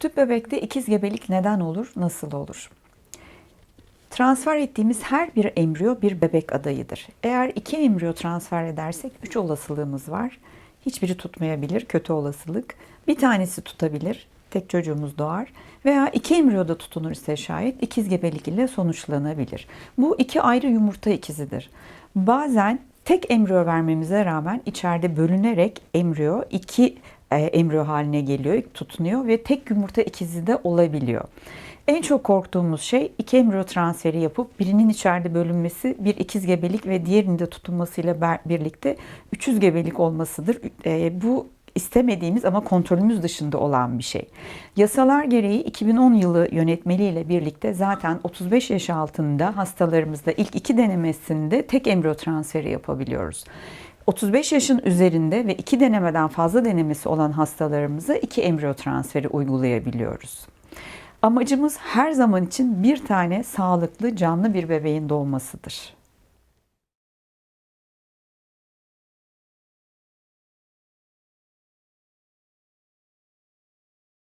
Tüp bebekte ikiz gebelik neden olur, nasıl olur? Transfer ettiğimiz her bir embriyo bir bebek adayıdır. Eğer iki embriyo transfer edersek üç olasılığımız var. Hiçbiri tutmayabilir, kötü olasılık. Bir tanesi tutabilir, tek çocuğumuz doğar. Veya iki embriyo da tutunur şayet ikiz gebelik ile sonuçlanabilir. Bu iki ayrı yumurta ikizidir. Bazen tek embriyo vermemize rağmen içeride bölünerek embriyo iki embriyo haline geliyor, tutunuyor ve tek yumurta ikizi de olabiliyor. En çok korktuğumuz şey iki embriyo transferi yapıp birinin içeride bölünmesi, bir ikiz gebelik ve diğerinin de tutunmasıyla ber- birlikte üçüz gebelik olmasıdır. E, bu istemediğimiz ama kontrolümüz dışında olan bir şey. Yasalar gereği 2010 yılı yönetmeliğiyle birlikte zaten 35 yaş altında hastalarımızda ilk iki denemesinde tek embriyo transferi yapabiliyoruz. 35 yaşın üzerinde ve iki denemeden fazla denemesi olan hastalarımıza iki embriyo transferi uygulayabiliyoruz. Amacımız her zaman için bir tane sağlıklı canlı bir bebeğin doğmasıdır.